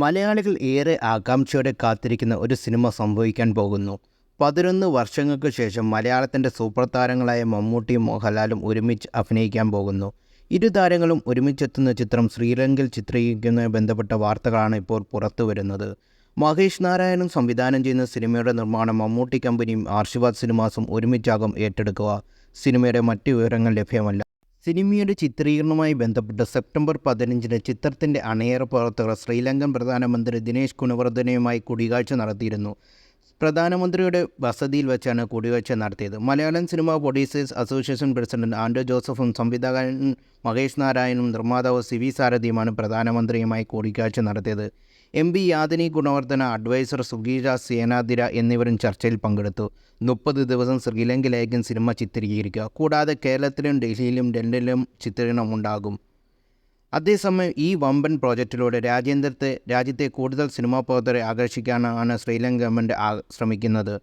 മലയാളികൾ ഏറെ ആകാംക്ഷയോടെ കാത്തിരിക്കുന്ന ഒരു സിനിമ സംഭവിക്കാൻ പോകുന്നു. പതിനൊന്ന് വർഷങ്ങൾക്ക് ശേഷം മലയാളത്തിന്റെ സൂപ്പർ താരങ്ങളായ മമ്മൂട്ടിയും മോഹൻലാലും ഒരുമിച്ച് അഭിനയിക്കാൻ പോകുന്നു. ഇരു താരങ്ങളും ഒരുമിച്ചെത്തുന്ന ചിത്രം ശ്രീലങ്കയിൽ ചിത്രീകരിക്കുന്നതുമായി ബന്ധപ്പെട്ട വാർത്തകളാണ് ഇപ്പോൾ പുറത്തു വരുന്നത്. മഹേഷ് നാരായണൻ സംവിധാനം ചെയ്യുന്ന സിനിമയുടെ നിർമ്മാണം മമ്മൂട്ടി കമ്പനിയും ആർഷിവാദ് സിനിമാസും ഒരുമിച്ചാകും ഏറ്റെടുക്കുക. സിനിമയുടെ മറ്റു വിവരങ്ങൾ ലഭ്യമല്ല. സിനിമയുടെ ചിത്രീകരണവുമായി ബന്ധപ്പെട്ട് സെപ്റ്റംബർ പതിനഞ്ചിന് ചിത്രത്തിന്റെ അണിയറ പ്രവർത്തകർ ശ്രീലങ്കൻ പ്രധാനമന്ത്രി ദിനേശ് ഗുണവർദ്ധനയുമായി കൂടിക്കാഴ്ച നടത്തിയിരുന്നു. പ്രധാനമന്ത്രിയുടെ വസതിയിൽ വെച്ചാണ് കൂടിക്കാഴ്ച നടത്തിയത്. Malayalam cinema producers association president Anto ജോസഫും സംവിധായകൻ മഹേഷ് നാരായണനും നിർമ്മാതാവ് സി വി സാരഥിയുമാണ് പ്രധാനമന്ത്രിയുമായി കൂടിക്കാഴ്ച നടത്തിയത്. M P Yadini Gunawardena adviser സുഗീഷ Senadhira എന്നിവരും ചർച്ചയിൽ പങ്കെടുത്തു. മുപ്പത് ദിവസം ശ്രീലങ്കയിലേക്കും സിനിമ ചിത്രീകരിക്കുക. കൂടാതെ കേരളത്തിലും ഡൽഹിയിലും ലണ്ടനിലും ചിത്രീകരണം ഉണ്ടാകും അതേസമയം ഈ വമ്പൻ പ്രോജക്റ്റിലൂടെ രാജ്യാന്തരത്തെ രാജ്യത്തെ കൂടുതൽ സിനിമാ പ്രവർത്തകരെ ആകർഷിക്കാനാണ് ശ്രീലങ്ക ഗവൺമെന്റ് ശ്രമിക്കുന്നത്.